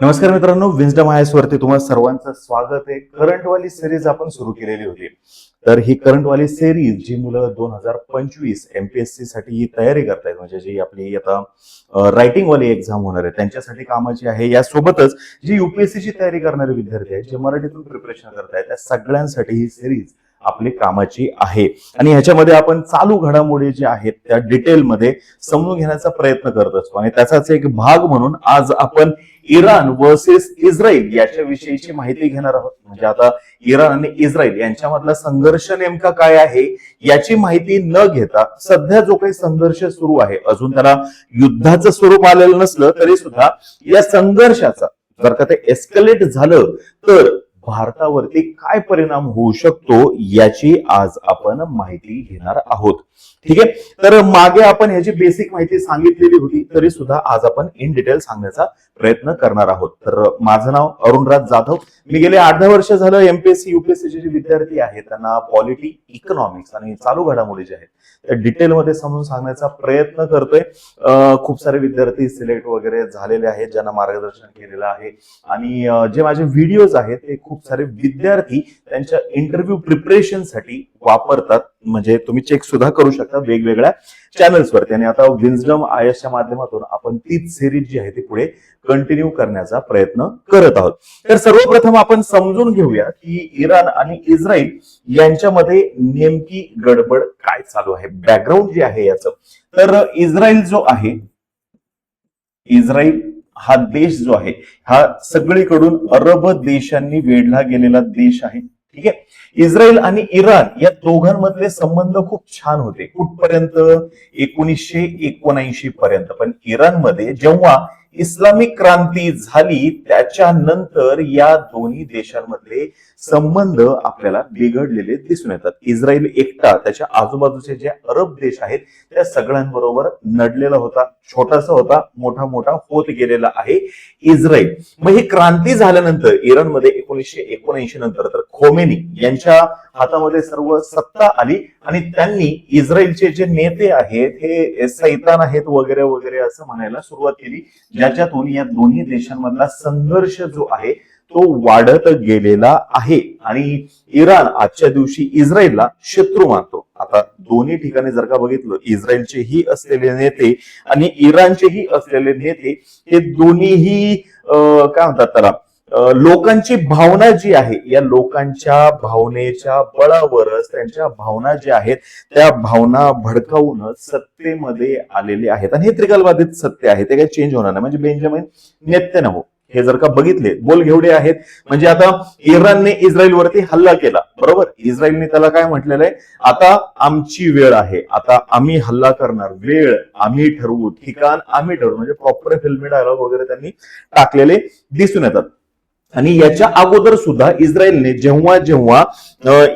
नमस्कार मित्रांनो विन्स्डम आयस वरती तुम्हाला सर्वांचं स्वागत आहे. करंट वाली सिरीज आपण सुरू केलेली होती. तर ही करंट वाली सिरीज जी मुलं दोन हजार पंचवीस एमपीएससी साठी ही तयारी करतायत म्हणजे जी आपली आता रायटिंग वाली एक्झाम होणार आहे त्यांच्यासाठी कामाची आहे. यासोबतच जी युपीएससीची तयारी करणारे विद्यार्थी आहेत जे मराठीतून प्रिपरेशन करतायत त्या सगळ्यांसाठी ही सिरीज आपली कामाची आहे. आणि ह्याच्यामध्ये आपण चालू घडामोडी ज्या आहेत त्या डिटेलमध्ये समजून घेण्याचा प्रयत्न करत असतो. आणि त्याचाच एक भाग म्हणून आज आपण इराण वर्सेस इस्रायल याच्या विषयीची माहिती घेणार आहोत. म्हणजे आता इराण आणि इस्रायल यांच्यामधला संघर्ष नेमका काय आहे याची माहिती न घेता सध्या जो काही संघर्ष सुरू आहे अजून त्याला युद्धाचं स्वरूप आलेलं नसलं तरी सुद्धा या संघर्षाचा जर का ते एस्कलेट झालं तर भारतावरती काय परिणाम होऊ शकतो याची आज आपण माहिती घेणार आहोत. ठीक आहे? तर मागे आपण ह्याची बेसिक माहिती सांगितलेली होती तरी सुद्धा आज आपण इन डिटेल सांगण्याचा प्रयत्न करणार आहोत. तर माझं नाव अरुणराज जाधव. मी गेले आठ दहा वर्ष झालं एमपीएससी युपीएससीचे जे विद्यार्थी आहेत त्यांना पॉलिटी इकॉनॉमिक्स आणि चालू घडामोडी जे आहेत त्या डिटेलमध्ये समजून सांगण्याचा प्रयत्न करतोय. खूप सारे विद्यार्थी सिलेक्ट वगैरे झालेले आहेत ज्यांना मार्गदर्शन केलेलं आहे. आणि जे माझे व्हिडिओज आहेत ते खूप सारे विद्यार्थी त्यांच्या इंटरव्ह्यू प्रिपरेशनसाठी वापरतात म्हणजे तुम्ही चेक सुद्धा करू शकता वेगवेगळ्या चॅनल्सवरती आणि आता विन्झडम आयसच्या माध्यमातून आपण तीच सिरीज जी आहे ती पुढे कंटिन्यू करण्याचा प्रयत्न करत आहोत. तर सर्वप्रथम आपण समजून घेऊया की इराण आणि इस्रायल यांच्यामध्ये नेमकी गडबड काय चालू आहे. बॅकग्राऊंड जे आहे याचं. तर इस्रायल जो आहे इस्रायल हा देश जो आहे हा सगळीकडून अरब देशांनी वेढला गेलेला देश आहे. ठीक? आहे इस्रायल आणि इराण या दोघांमधले संबंध खूप छान होते. कुठपर्यंत? एकोणीसशे एकोणऐंशी पर्यंत. पण इराणमध्ये जेव्हा इस्लामिक क्रांती झाली त्याच्यानंतर या दोन्ही देशांमधले संबंध आपल्याला बिघडलेले दिसून येतात. इस्रायल एकटा त्याच्या आजूबाजूचे जे अरब देश आहेत त्या सगळ्यांबरोबर नडलेला होता छोटासा होता मोठा मोठा होत गेलेला आहे इस्रायल. मग ही क्रांती झाल्यानंतर इराणमध्ये एकोणीसशे एकोणऐंशी नंतर तर खोमेनी यांच्या हातामध्ये सर्व सत्ता आली आणि त्यांनी इस्रायलचे जे नेते आहेत हे सैतान आहेत वगैरे वगैरे असं म्हणायला सुरुवात केली. ज्याच्यातून या दोन्ही देशांमधला संघर्ष जो आहे तो वाढत गेलेला आहे. आणि इराण आजच्या दिवशी इस्रायलला शत्रू मानतो. आता दोन्ही ठिकाणी जर का बघितलं इस्रायलचेही असलेले नेते आणि इराणचेही असलेले नेते हे दोन्हीही अं, काय म्हणतात त्याला? लोकांची भावना जी आहे या लोकांच्या भावनेच्या बळावरच त्यांच्या भावना ज्या आहेत त्या भावना भडकावूनच सत्तेमध्ये आलेले आहेत. आणि हे त्रिकालबाधित सत्य आहे ते काही चेंज होणार नाही. म्हणजे बेंजामिन नेत्यानाहू हे जर का बघितले बोल घेवडे आहेत. म्हणजे आता इराणने इस्रायलवरती हल्ला केला. बरोबर? इस्रायलने त्याला काय म्हटलेलं आहे? आता आमची वेळ आहे. आता आम्ही हल्ला करणार. वेळ आम्ही ठरवू. ठिकाण आम्ही ठरवू. म्हणजे प्रॉपर फिल्मी डायलॉग वगैरे त्यांनी टाकलेले दिसून येतात. आणि याच्या अगोदर सुद्धा इस्रायलने जेव्हा जेव्हा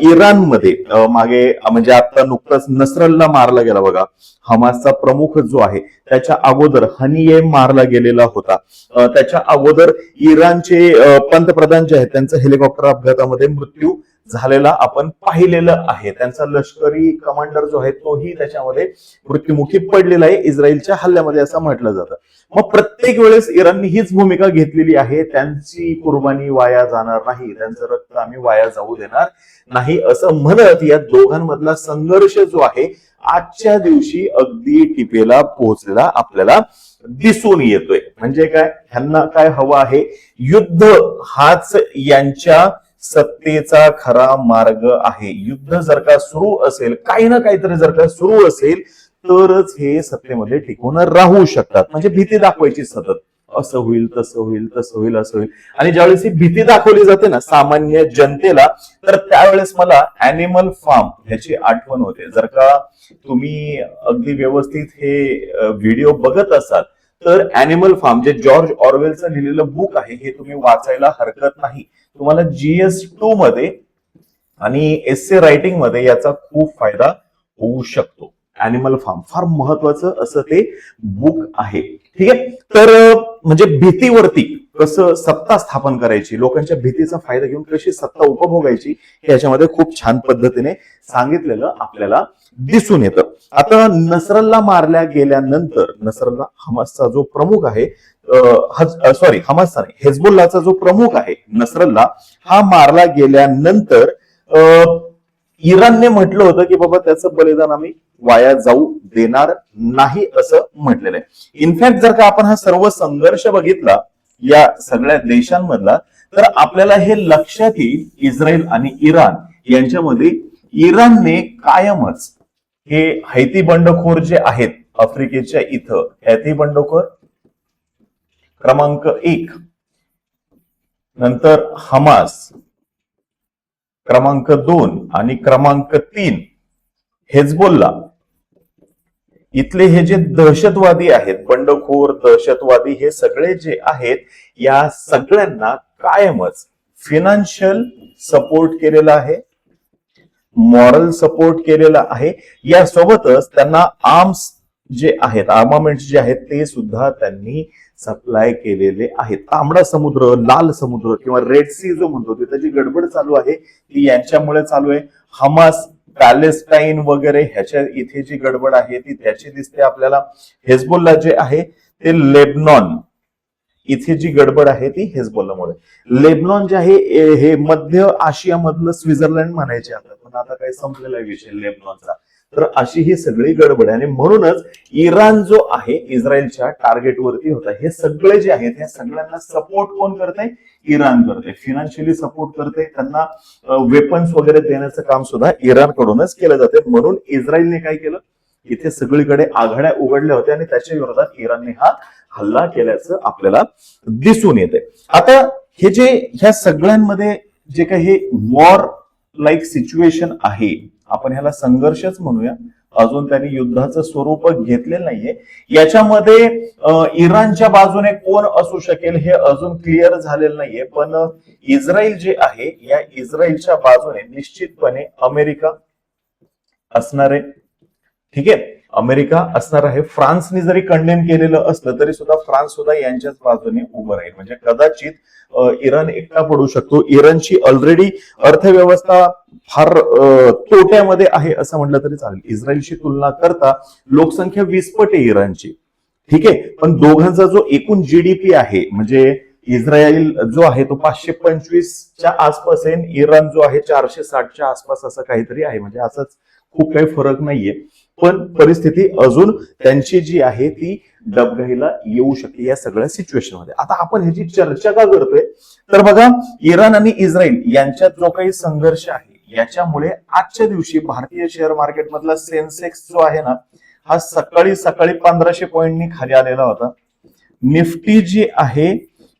इराणमध्ये मागे म्हणजे आता नुकताच नसरलला मारला गेला बघा हमासचा प्रमुख जो आहे त्याच्या अगोदर हनिये मारला गेलेला होता. त्याच्या अगोदर इराणचे पंतप्रधान जे आहेत त्यांचा हेलिकॉप्टर अपघातामध्ये मृत्यू झालेला आपण पाहिलेलं आहे. त्यांचा लष्करी कमांडर जो आहे तोही त्याच्यामध्ये मृत्युमुखी पडलेला आहे. इस्रायलच्या हल्ल्यामध्ये असं म्हटलं जातं. मग प्रत्येक वेळेस इराणनी हीच भूमिका घेतलेली आहे. त्यांची कुर्बानी वाया जाणार नाही. त्यांचं रक्त आम्ही वाया जाऊ देणार नाही असं म्हणत या दोघांमधला संघर्ष जो आहे आजच्या दिवशी अगदी टिपेला पोहोचलेला आपल्याला दिसून येतोय. म्हणजे काय? ह्यांना काय हवं आहे? युद्ध हाच यांच्या सत्तेचा खरा मार्ग आहे. युद्ध जर का सुरू असेल काही ना काहीतरी जर का सुरू असेल तरच हे सत्तेमध्ये टिकून राहू शकतात. म्हणजे भीती दाखवायची सतत. असं होईल तसं होईल तसं होईल असं होईल. आणि ज्यावेळेस ही भीती दाखवली जाते ना सामान्य जनतेला तर त्यावेळेस मला अॅनिमल फार्म ह्याची आठवण होते. जर का तुम्ही अगदी व्यवस्थित हे व्हिडिओ बघत असाल तर अॅनिमल फार्म जे जॉर्ज ऑरवेलचं लिहिलेलं बुक आहे हे तुम्ही वाचायला हरकत नाही. तुम्हाला जीएस टू मध्ये आणि एस ए रायटिंगमध्ये याचा खूप फायदा होऊ शकतो. अॅनिमल फार्म फार महत्वाचं असं ते बुक आहे. ठीक आहे? तर म्हणजे भीतीवरती कसं सत्ता स्थापन करायची लोकांच्या भीतीचा फायदा घेऊन कशी सत्ता उपभोगायची हे याच्यामध्ये खूप छान पद्धतीने सांगितलेलं आपल्याला दिसून येतं. आता नसरल्ला मारल्या गेल्यानंतर नसरल्ला हमासचा जो प्रमुख आहे सॉरी हमासचा नाही हेजबुल्लाचा जो प्रमुख आहे नसरल्ला हा मारला गेल्यानंतर इराणने म्हटलं होतं की बाबा त्याचं बलिदान आम्ही वाया जाऊ देणार नाही असं म्हटलेलं आहे. इनफॅक्ट जर का आपण हा सर्व संघर्ष बघितला या सगळ्या देशांमधला तर आपल्याला हे लक्षात येईल इस्रायल आणि इराण यांच्यामध्ये इराणने कायमच हे हैती बंडखोर जे आहेत आफ्रिकेच्या इथं हैती बंडखोर क्रमांक एक. नंतर हमास क्रमांक दोन आणि क्रमांक तीन हेजबोल्ला. इथले हे जे दहशतवादी आहेत बंडखोर दहशतवादी हे सगळे जे आहेत या सगळ्यांना कायमच फिनान्शियल सपोर्ट केलेला आहे मॉरल सपोर्ट केलेला आहे. यासोबतच त्यांना आर्म्स जे आहेत आर्मामेंट्स जे आहेत ते सुद्धा त्यांनी सप्लाय केलेले आहेत. तांबडा समुद्र लाल समुद्र किंवा रेड सी जो म्हणतो तिथं जी गडबड चालू आहे ती यांच्यामुळे चालू आहे. हमास पॅलेस्टाईन वगैरे ह्याच्या इथे जी गडबड आहे ती त्याची दिसते आपल्याला. हेजबोल्ला जे आहे ते लेबनॉन इथे जी गडबड आहे ती हेजबोल्लामुळे लेबनॉन जे आहे हे मध्य आशियामधलं स्वित्झर्लंड म्हणायचे आता. पण आता काही संपलेला विषय लेबनॉनचा तर अशी ही सगळी गडबड आहे. आणि म्हणूनच इराण जो आहे इस्रायलच्या टार्गेटवरती होता. हे सगळे जे आहेत या सगळ्यांना सपोर्ट कोण करते इराण करते फिनान्शियली सपोर्ट करते त्यांना वेपन्स वगैरे देण्याचं काम सुद्धा इराणकडूनच केलं जाते म्हणून इस्रायलने काय केलं? इथे सगळीकडे आघाड्या उघडल्या होत्या आणि त्याच्या विरोधात इराणने हा हल्ला केल्याचं आपल्याला दिसून येते आता हे जे ह्या सगळ्यांमध्ये जे काही हे वॉर लाईक सिच्युएशन आहे आपण ह्याला संघर्षच म्हणूया. अजून त्यांनी युद्धाचं स्वरूप घेतलेलं नाहीये. याच्यामध्ये इराणच्या बाजूने कोण असू शकेल हे अजून क्लिअर झालेलं नाहीये. पण इस्रायल जे आहे या इस्रायलच्या बाजूने निश्चितपणे अमेरिका असणार. आहे ठीक? आहे अमेरिका असणार आहे. फ्रान्सने जरी कंडेम केलेलं असलं तरी सुद्धा फ्रान्स सुद्धा यांच्याच बाजूने उभं राहील. म्हणजे कदाचित इराण एकटा पडू शकतो. इराणची ऑलरेडी अर्थव्यवस्था फार तोट्यामध्ये आहे असं म्हटलं तरी चालेल. इस्रायलशी तुलना करता लोकसंख्या वीस पट आहे इराणची. ठीक आहे? पण दोघांचा जो एकूण जीडीपी आहे म्हणजे इस्रायल जो आहे तो पाचशे पंचवीसच्या आसपास आहे इराण जो आहे चारशे साठच्या आसपास असं काहीतरी आहे. म्हणजे असंच खूप काही फरक नाहीये. पण परिस्थिती अजून त्यांची जी आहे ती डबघाईला येऊ शकते या सगळ्या सिच्युएशनमध्ये. आता आपण ह्याची चर्चा का करतोय? तर बघा इराण आणि इस्रायल यांच्यात जो काही संघर्ष आहे याच्यामुळे आजच्या दिवशी भारतीय शेअर मार्केटमधला सेन्सेक्स जो आहे ना हा सकाळी सकाळी पंधराशे पॉईंटनी खाली आलेला होता. निफ्टी जी आहे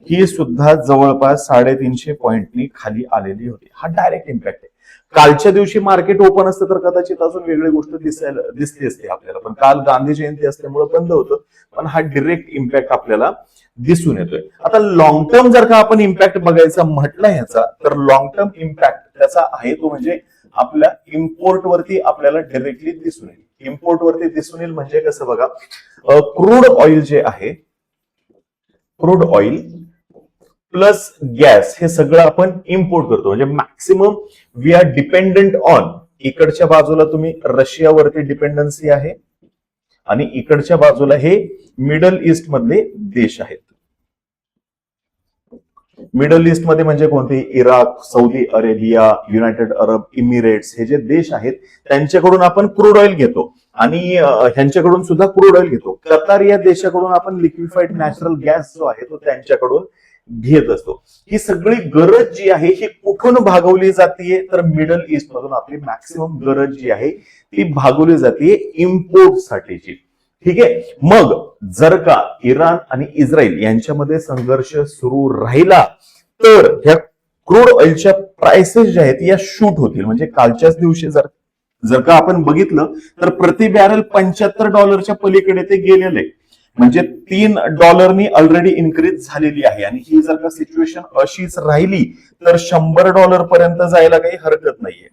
ही सुद्धा जवळपास साडेतीनशे पॉईंटनी खाली आलेली होती. हा डायरेक्ट इम्पॅक्ट आहे. कालच्या दिवशी मार्केट ओपन असतं तर कदाचित अजून वेगळी गोष्ट दिसायला दिसली असते आपल्याला. पण काल गांधी जयंती असल्यामुळे बंद होतं. पण हा डिरेक्ट इम्पॅक्ट आपल्याला दिसून येतोय. आता लॉंग टर्म जर का आपण इम्पॅक्ट बघायचा म्हटलं ह्याचा तर लॉंग टर्म इम्पॅक्ट त्याचा आहे तो म्हणजे आपल्या इम्पोर्टवरती आपल्याला डिरेक्टली दिसून येईल. इम्पोर्टवरती दिसून येईल म्हणजे कसं बघा क्रूड ऑइल जे आहे क्रूड ऑइल प्लस गॅस हे सगळं आपण इम्पोर्ट करतो. म्हणजे maximum we are dependent on इकडच्या बाजूला तुम्ही रशियावरती डिपेंडन्सी आहे आणि इकडच्या बाजूला हे मिडल ईस्ट मधले देश आहेत. मिडल ईस्टमध्ये म्हणजे कोणते? Iraq Saudi Arabia United Arab Emirates हे जे देश आहेत त्यांच्याकडून आपण क्रूड ऑइल घेतो. आणि ह्यांच्याकडून सुद्धा क्रूड ऑइल घेतो. कतार या देशाकडून आपण लिक्विफाईड नॅचरल गॅस जो आहे तो त्यांच्याकडून घेत असतो. ही सगळी गरज जी आहे ही कुठून भागवली जाते तर मिडल ईस्ट मधून आपली मॅक्सिमम गरज जी आहे ती भागवली जाते इम्पोर्ट साठीची. ठीक आहे? मग जर का इराण आणि इस्रायल यांच्यामध्ये संघर्ष सुरू राहिला तर ह्या क्रूड ऑइलच्या प्राइसेस ज्या आहेत या शूट होतील. म्हणजे कालच्याच दिवशी जर जर का आपण बघितलं तर प्रति बॅरल पंच्याहत्तर डॉलरच्या पलीकडे ते गेलेले. आहे. म्हणजे तीन डॉलरनी ऑलरेडी इन्क्रीज झालेली आहे. आणि ही जर का सिच्युएशन अशीच राहिली तर शंभर डॉलर पर्यंत जायला काही हरकत नाहीये.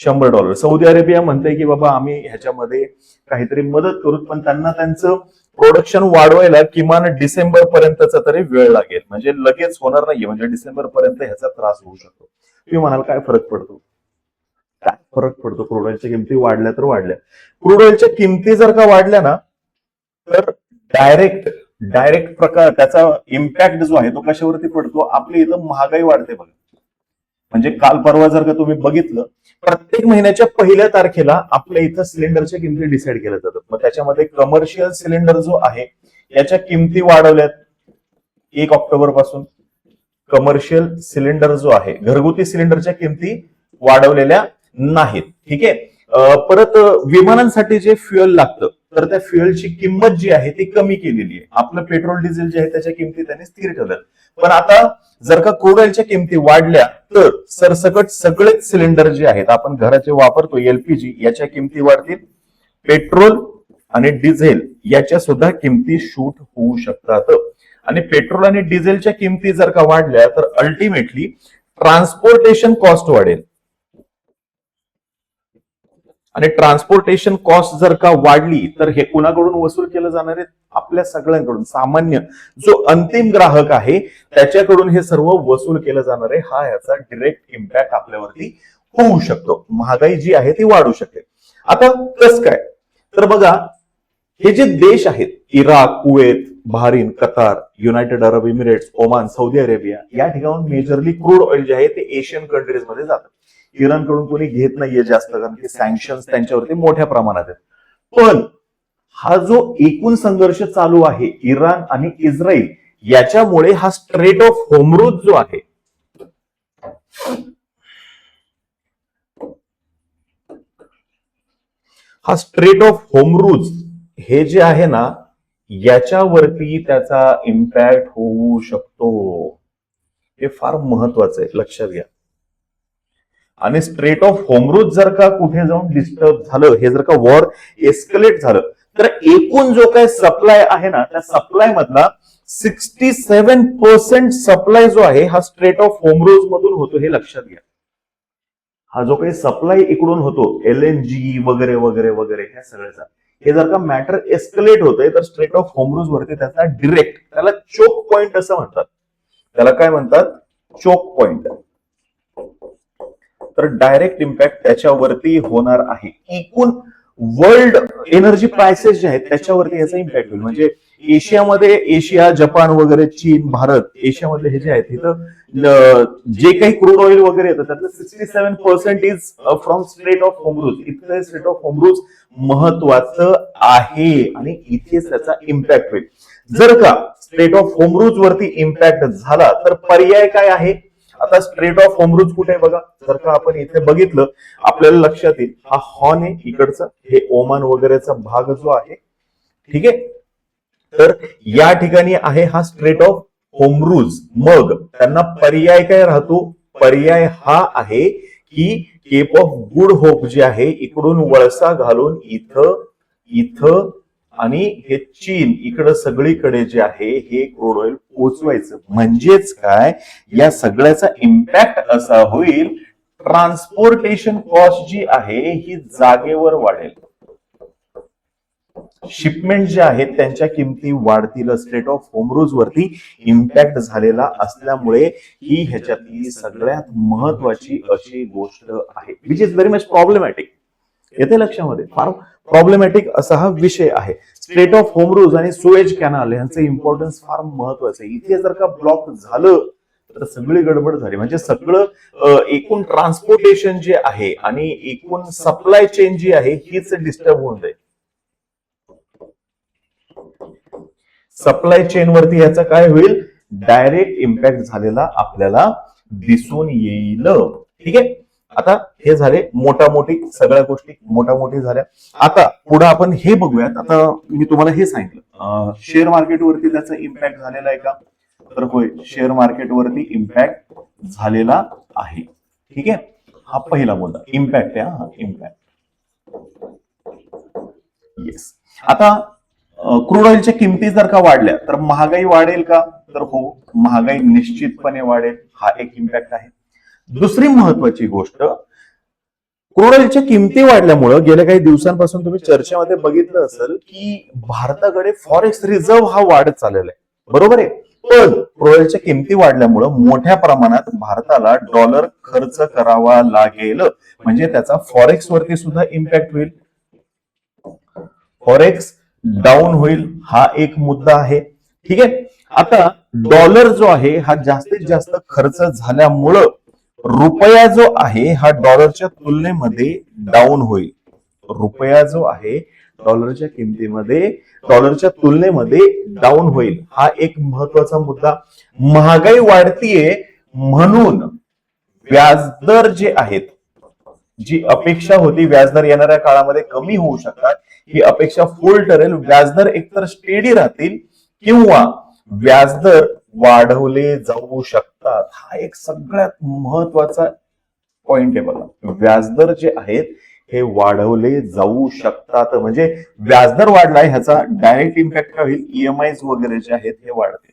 शंभर डॉलर. सौदी अरेबिया म्हणते की बाबा आम्ही ह्याच्यामध्ये काहीतरी मदत करू. पण त्यांना त्यांचं प्रोडक्शन वाढवायला किमान डिसेंबर पर्यंतचा तरी वेळ लागेल. म्हणजे लगेच होणार नाहीये. म्हणजे डिसेंबर पर्यंत ह्याचा त्रास होऊ शकतो. तुम्ही म्हणाल काय फरक पडतो? काय फरक पडतो? क्रूड ऑइलच्या किमती वाढल्या तर वाढल्या. क्रूड ऑइलच्या किमती जर का वाढल्या ना तर डायरेक्ट डायरेक्ट प्रकार त्याचा इम्पॅक्ट जो आहे तो कशावरती पडतो? आपल्या इथं महागाई वाढते बघा. म्हणजे काल परवा जर का तुम्ही बघितलं प्रत्येक महिन्याच्या पहिल्या तारखेला आपल्या इथं सिलेंडरच्या किमती डिसाईड केल्या जातात. मग त्याच्यामध्ये कमर्शियल सिलेंडर जो आहे याच्या किमती वाढवल्यात. एक ऑक्टोबरपासून कमर्शियल सिलेंडर जो आहे घरगुती सिलेंडरच्या किमती वाढवलेल्या नाहीत. ठीक आहे? परत विमानांसाठी जे फ्युएल लागतं तर त्या फ्युएलची किंमत जी आहे ती कमी केलेली आहे. आपलं पेट्रोल डिझेल जे आहे त्याच्या किमती त्यांनी स्थिर ठेवल्यात. पण आता जर का क्रूड ऑइलच्या किमती वाढल्या तर सरसकट सगळेच सिलेंडर जे आहेत आपण घराचे वापरतो एलपीजी याच्या किमती वाढतील. पेट्रोल आणि डिझेल याच्या सुद्धा किमती शूट होऊ शकतात. आणि पेट्रोल आणि डिझेलच्या किमती जर का वाढल्या तर अल्टिमेटली ट्रान्सपोर्टेशन कॉस्ट वाढेल. आणि ट्रान्सपोर्टेशन कॉस्ट जर का वाढली तर हे कुणाकडून वसूल केलं जाणार आहे? आपल्या सगळ्यांकडून. सामान्य जो अंतिम ग्राहक आहे त्याच्याकडून हे सर्व वसूल केलं जाणार आहे. हा याचा डिरेक्ट इम्पॅक्ट आपल्यावरती होऊ शकतो. महागाई जी आहे ती वाढू शकते. आता कस काय? तर बघा हे जे देश आहेत Iraq Kuwait Bahrain Qatar United Arab Emirates Oman Saudi Arabia या ठिकाणून मेजरली क्रूड ऑइल जे आहे ते एशियन कंट्रीजमध्ये जातात. इराणकडून कोणी घेत नाहीये जास्त कारण की सँक्शन त्यांच्यावरती मोठ्या प्रमाणात आहेत. पण हा जो एकूण संघर्ष चालू आहे इराण आणि इस्रायल याच्यामुळे हा स्ट्रेट ऑफ होमरूज जो आहे हा स्ट्रेट ऑफ होमरूज हे जे आहे ना याच्यावरती त्याचा इम्पॅक्ट होऊ शकतो. हे फार महत्वाचं आहे लक्षात घ्या. आणि स्ट्रेट ऑफ होमरूज जर का कुठे जाऊन डिस्टर्ब झालं हे जर का वॉर एस्कलेट झालं तर एकूण जो काही सप्लाय आहे ना त्या सप्लाय मधला सिक्स्टी सेव्हन पर्सेंट सप्लाय जो आहे हा स्ट्रेट ऑफ होमरूज मधून होतो हे लक्षात घ्या. हा जो काही सप्लाय इकडून होतो एल एन जी वगैरे वगैरे वगैरे ह्या सगळ्याचा हे जर का मॅटर एस्कलेट होतंय तर स्ट्रेट ऑफ होमरूज वरती त्याचा डिरेक्ट त्याला चोक पॉइंट असं म्हणतात. त्याला काय म्हणतात? चोक पॉइंट तर डायरेक्ट इम्पॅक्ट त्याच्यावरती होणार आहे. एकूण वर्ल्ड एनर्जी प्राइसेस जे आहेत त्याच्यावरती याचा इम्पॅक्ट होईल. म्हणजे एशियामध्ये एशिया जपान वगैरे चीन भारत एशियामधले हे जे आहेत तिथं जे काही क्रूड ऑइल वगैरे येतं त्यातलं sixty seven percent is from state of होमरूज इथलं स्टेट ऑफ होमरूज महत्वाचं आहे आणि इथेच त्याचा इम्पॅक्ट होईल. जर का स्टेट ऑफ होमरूज वरती इम्पॅक्ट झाला तर पर्याय काय आहे? आता स्ट्रेट ऑफ होमरूज कुठे आहे बघा? जर का आपण इथे बघितलं आपल्याला लक्षात येईल हा हॉर्न आहे इकडचा हे ओमान वगैरेचा भाग जो आहे ठीक आहे? तर या ठिकाणी आहे हा स्ट्रेट ऑफ होमरूज मग त्यांना पर्याय काय राहतो? पर्याय हा आहे की केप ऑफ गुड होप जे आहे इकडून वळसा घालून इथं इथं आणि हे चीन इकडं सगळीकडे जे आहे हे क्रूड ऑइल पोचवायचं. म्हणजेच काय? या सगळ्याचा इम्पॅक्ट असा होईल ट्रान्सपोर्टेशन कॉस्ट जी आहे ही जागेवर वाढेल. शिपमेंट जे आहेत त्यांच्या किमती वाढतील स्टेट ऑफ होमरूज वरती इम्पॅक्ट झालेला असल्यामुळे ही ह्याच्यातली सगळ्यात महत्वाची अशी गोष्ट आहे which is very much problematic येते लक्षामध्ये. फार प्रॉब्लेमॅटिक असा हा विषय आहे. स्टेट ऑफ होमरूज आणि सुएज कॅनल यांचं इम्पॉर्टन्स फार महत्वाचं आहे. इथे जर का ब्लॉक झालं तर सगळी गडबड झाली. म्हणजे सगळं एकूण ट्रान्सपोर्टेशन जे आहे आणि एकूण सप्लाय चेन जी आहे हीच डिस्टर्ब होऊन जाईल. सप्लाय चेन वरती याचा काय होईल? डायरेक्ट इम्पॅक्ट झालेला आपल्याला दिसून येईल. ठीक आहे? आता हे झाले मोठा मोठी सगळ्या गोष्टी मोठ्या मोठी झाल्या. आता पुढे आपण हे बघूयात. आता मी तुम्हाला हे सांगितलं. शेअर मार्केटवरती त्याचा इम्पॅक्ट झालेला आहे का? तर होय शेअर मार्केटवरती इम्पॅक्ट झालेला आहे. ठीक आहे? हा पहिला मुद्दा. इम्पॅक्ट आहे हा. इम्पॅक्ट येस आता क्रूड ऑइलच्या किमती जर का वाढल्या तर महागाई वाढेल का? तर हो महागाई निश्चितपणे वाढेल. हा एक इम्पॅक्ट आहे. दुसरी महत्वाची गोष्ट क्रूड किमती वाढल्यामुळं गेल्या काही दिवसांपासून तुम्ही चर्चेमध्ये बघितलं असेल की भारताकडे फॉरेक्स रिझर्व्ह हा वाढत चाललेला आहे. बरोबर आहे? पण क्रूड किमती वाढल्यामुळं मोठ्या प्रमाणात भारताला डॉलर खर्च करावा लागेल. म्हणजे त्याचा फॉरेक्स वरती सुद्धा इम्पॅक्ट होईल. फॉरेक्स डाऊन होईल हा एक मुद्दा आहे. ठीक आहे? आता डॉलर जो आहे हा जास्तीत जास्त खर्च झाल्यामुळं रुपया जो आहे हा डॉलरच्या तुलनेमध्ये डाऊन होईल. रुपया जो आहे डॉलरच्या किमतीमध्ये डॉलरच्या तुलनेमध्ये डाऊन होईल. हा एक महत्त्वाचा मुद्दा. महागाई वाढतीये म्हणून व्याजदर जे आहेत जी अपेक्षा होती व्याजदर येणाऱ्या काळामध्ये कमी होऊ शकतात. ही अपेक्षा फुल ठरेल. व्याजदर एकतर स्टेडी राहतील किंवा व्याजदर वाढवले जाऊ शकतात. हा एक सगळ्यात महत्त्वाचा पॉइंट आहे बघा. व्याजदर जे आहेत हे वाढवले जाऊ शकतात. म्हणजे व्याजदर वाढलाय ह्याचा डायरेक्ट इम्पॅक्ट काय होईल? ईएमआय वगैरे जे आहेत हे वाढतील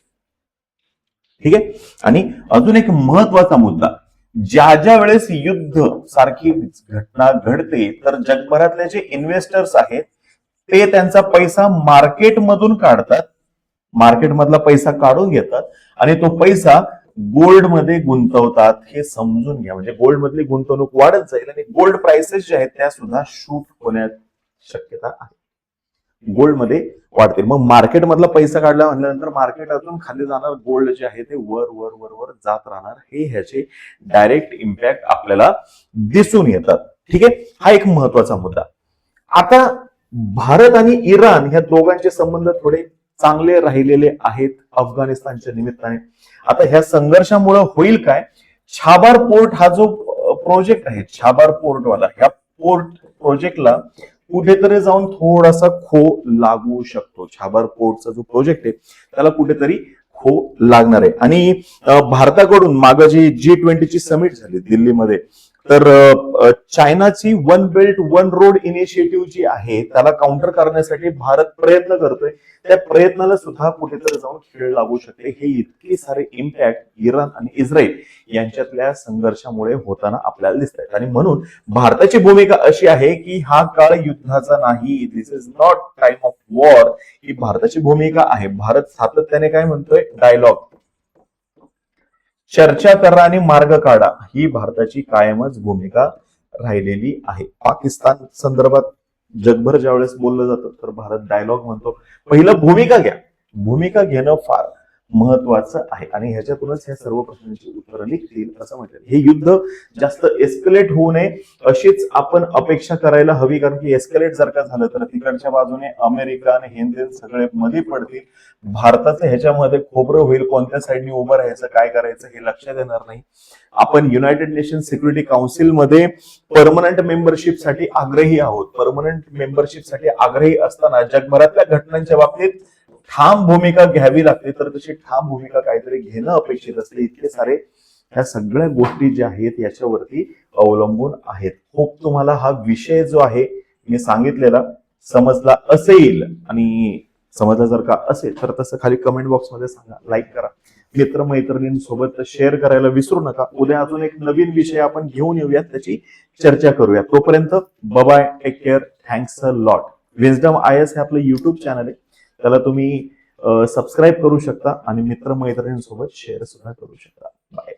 ठीक आहे? आणि अजून एक महत्त्वाचा मुद्दा. ज्या ज्या वेळेस युद्ध सारखी घटना घडते तर जगभरातले जे इन्व्हेस्टर्स आहेत ते त्यांचा पैसा मार्केटमधून काढतात. मार्केटमधला पैसा काढून घेतात. आणि तो पैसा गोल्डमध्ये गुंतवतात हे समजून घ्या. म्हणजे गोल्ड मधली गुंतवणूक वाढत जाईल आणि गोल्ड प्राइसेस जे आहेत त्या सुद्धा शूट होण्याची शक्यता आहे. गोल्डमध्ये वाढतील. मग मार्केटमधला पैसा काढला म्हणल्यानंतर मार्केट अजून खाली जाणार. गोल्ड जे आहे ते वर वर वर वर जात राहणार. हे ह्याचे डायरेक्ट इम्पॅक्ट आपल्याला दिसून येतात. ठीक आहे? हा एक महत्त्वाचा मुद्दा. आता भारत आणि इराण ह्या दोघांचे संबंध थोडे चांगले राहिलेले आहेत अफगाणिस्तानच्या निमित्ताने. आता ह्या संघर्षामुळे होईल काय? छाबार पोर्ट हा जो प्रोजेक्ट आहे छाबार पोर्टवाला ह्या पोर्ट प्रोजेक्टला कुठेतरी जाऊन थोडासा खो लागू शकतो. छाबार पोर्टचा जो प्रोजेक्ट आहे त्याला कुठेतरी खो लागणार आहे. आणि भारताकडून मागं जी जी ट्वेंटीची समिट झाली दिल्लीमध्ये तर चायनाची one belt one road initiative जी आहे त्याला काउंटर करण्यासाठी भारत प्रयत्न करतोय. त्या प्रयत्नाला सुद्धा कुठेतरी जाऊन खेळ लागू शकते. हे इतके सारे इम्पॅक्ट इराण आणि इस्रायल यांच्यातल्या संघर्षामुळे होताना आपल्याला दिसत आहेत आणि म्हणून भारताची भूमिका अशी आहे की हा काळ युद्धाचा नाही. This is not time of war ही भारताची भूमिका आहे. भारत सातत्याने काय म्हणतोय? डायलॉग चर्चा करा आणि मार्ग काढा. ही भारताची कायमच भूमिका राहिलेली आहे. पाकिस्तान संदर्भात जगभर ज्यावेळेस बोललं जातं तर भारत डायलॉग म्हणतो. पहिलं भूमिका घ्या. भूमिका घेणं फार महत्वाचं आहे. आणि ह्याच्यातूनच ह्या सर्व प्रश्नांची उत्तरं निघतील. असं म्हटलं हे युद्ध जास्त एस्कलेट होऊ नये अशीच आपण अपेक्षा करायला हवी. कारण की एस्कलेट जर का झालं तर तिकडच्या बाजूने अमेरिका आणि हिंदी सगळे मध्ये पडतील. भारताचं ह्याच्यामध्ये खोबरं होईल. कोणत्या साईडने उभं राहायचं काय करायचं हे लक्षात येणार नाही. आपण युनायटेड नेशन सिक्युरिटी काउन्सिलमध्ये परमनंट मेंबरशिपसाठी आग्रही आहोत. परमनंट मेंबरशिपसाठी आग्रही असताना जगभरातल्या घटनांच्या बाबतीत ठाम भूमिका घ्यावी लागते तर तशी ठाम भूमिका काहीतरी घेणं अपेक्षित असते. इतके सारे ह्या सगळ्या गोष्टी ज्या आहेत याच्यावरती अवलंबून आहेत. खूप तुम्हाला हा विषय जो आहे मी सांगितलेला समजला असेल आणि समजला जर का असेल तर तसं खाली कमेंट बॉक्समध्ये सांगा. लाईक करा. मित्र मैत्रिणींसोबत शेअर करायला विसरू नका. उद्या अजून एक नवीन विषय आपण घेऊन येऊयात त्याची चर्चा करूया तोपर्यंत bye take care thanks a lot Wisdom I S हे आपलं युट्यूब चॅनल आहे. त्याला तुम्ही सबस्क्राईब करू शकता आणि मित्र मैत्रिणींसोबत शेअर सुद्धा करू शकता. बाय